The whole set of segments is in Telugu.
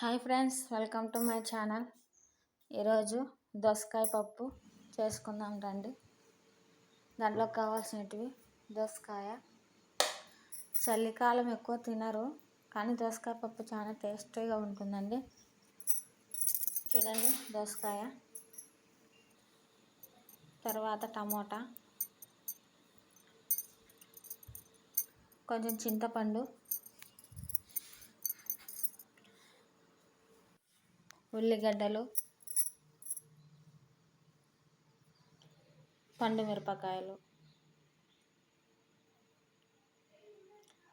Hi friends welcome to my channel. ఈరోజు దోసకాయ పప్పు చేసుకుందాం రండి. దాంట్లో కావాల్సినవి దోసకాయ. చలికాలం ఎక్కువ తినరు కానీ దోసకాయ పప్పు చాలా టేస్టీగా ఉంటుందండి. చూడండి దోసకాయ. తర్వాత టమోటా. కొంచెం చింతపండు. ఉల్లిగడ్డలు పండు మిరపకాయలు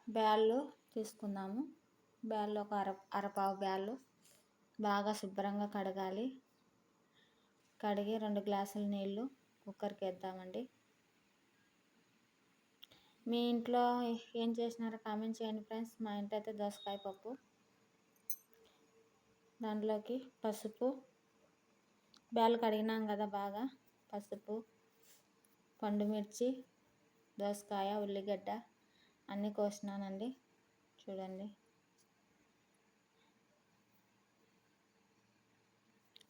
బ్యాళ్ళు తీసుకుందాము. బ్యాళ్ళు ఒక అర అరపావు బ్యాళ్ళు. బాగా శుభ్రంగా కడగాలి. కడిగి రెండు గ్లాసుల నీళ్ళు కుక్కర్కి వేద్దామండి. మీ ఇంట్లో ఏం చేసినారో కామెంట్ చేయండి ఫ్రెండ్స్. మా ఇంట్లో అయితే దోసకాయ పప్పు. దాంట్లోకి పసుపు. బ్యాలు కడిగినాం కదా బాగా. పసుపు పండుమిర్చి దోసకాయ ఉల్లిగడ్డ అన్నీ కోసినానండి. చూడండి.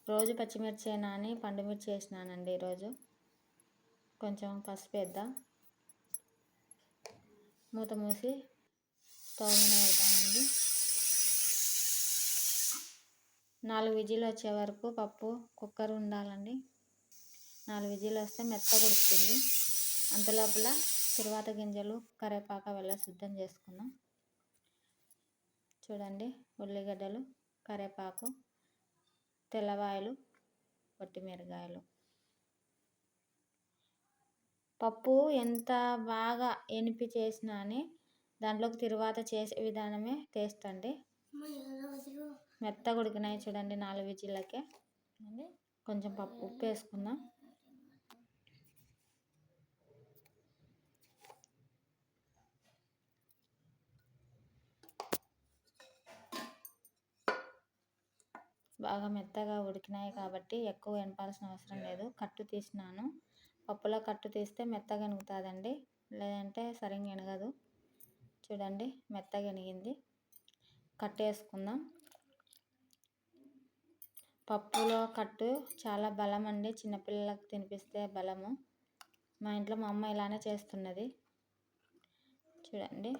రోజు పచ్చిమిర్చి నాని పండుమిర్చి వేసినానండి ఈరోజు. కొంచెం పసుపు వేద్దాం. మూత మూసి స్టవ్ మీద పెడతానండి. నాలుగు విజిల్ వచ్చే వరకు పప్పు కుక్కర్ ఉండాలండి. నాలుగు విజిల్ వస్తే మెత్తగా ఉడుకుతుంది అంతలోపల తిరువాత గింజలు కరివేపాక వెళ్ళ సిద్ధం చేసుకుందాం. చూడండి ఉల్లిగడ్డలు కరివేపాకు తెల్లవాయలు మిరగాయలు పప్పు ఎంత బాగా ఎనిపి చేసినా అని దాంట్లోకి తిరువాత చేసే విధానమే టేస్ట్ అండి. మెత్తగా ఉడికినాయి చూడండి నాలుగు విజిల్లకే కొంచెం పప్పు ఉప్పు వేసుకుందాం. బాగా మెత్తగా ఉడికినాయి కాబట్టి ఎక్కువ వెనపాల్సిన అవసరం లేదు. కట్టు తీసినాను. పప్పులో కట్టు తీస్తే మెత్తగా ఎనుగుతుందండి. లేదంటే సరిగ్గా ఎనగదు. చూడండి మెత్తగా ఎనిగింది. కట్టేసుకుందాం పప్పులో కట్టు చాలా బలం అండి చిన్నపిల్లలకు తినిపిస్తే బలము. మా ఇంట్లో మా అమ్మ ఇలానే చేస్తున్నది. చూడండి.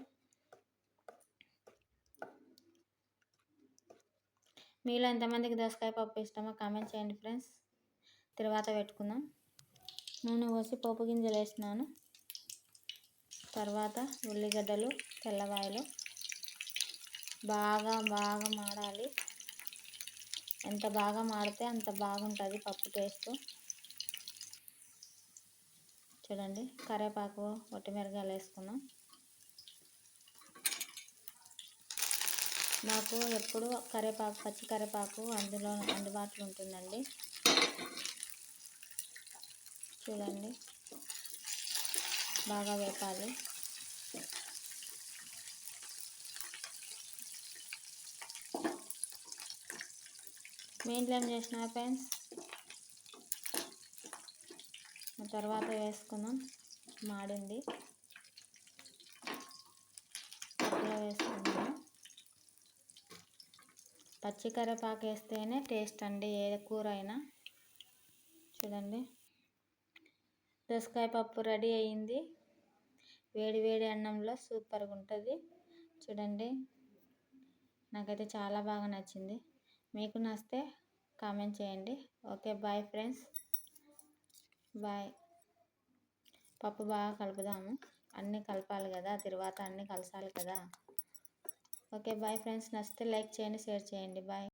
మీలో ఎంతమందికి దోసకాయ పప్పు ఇష్టమో కామెంట్ చేయండి ఫ్రెండ్స్. తర్వాత పెట్టుకుందాం. నూనె పోసి పోపు గింజలు వేసినాను. తర్వాత ఉల్లిగడ్డలు తెల్లవాయలు. బాగా బాగా మాడాలి. ఎంత బాగా మాడితే అంత బాగుంటుంది పప్పు టేస్ట్. చూడండి కరివేపాకు ఒట్టిమిరగాయలు వేసుకున్నాం. నాకు ఎప్పుడు కరివేపాకు పచ్చి కరివేపాకు అందులో అందుబాటులో ఉంటుందండి. చూడండి బాగా వేపాలి. మెయిన్ ఇంట్లో చేసిన ఫ్రెండ్స్? తర్వాత వేసుకుందాం. మాడింది. అట్లా వేసుకుందాం. పచ్చి వేస్తేనే టేస్ట్ అండి ఏ కూర అయినా. చూడండి. దోసకాయ పప్పు రెడీ అయ్యింది వేడి వేడి అన్నంలో సూపర్గా ఉంటుంది చూడండి. నాకైతే చాలా బాగా నచ్చింది. మీకు నచ్చితే కామెంట్ చేయండి. ఓకే బాయ్ ఫ్రెండ్స్ బాయ్ పప్పు బాగా కలుపుదాము. అన్నీ కలపాలి కదా తర్వాత అన్నీ కలసాలి కదా. ఓకే బాయ్ ఫ్రెండ్స్ నచ్చితే లైక్ చేయండి షేర్ చేయండి. బాయ్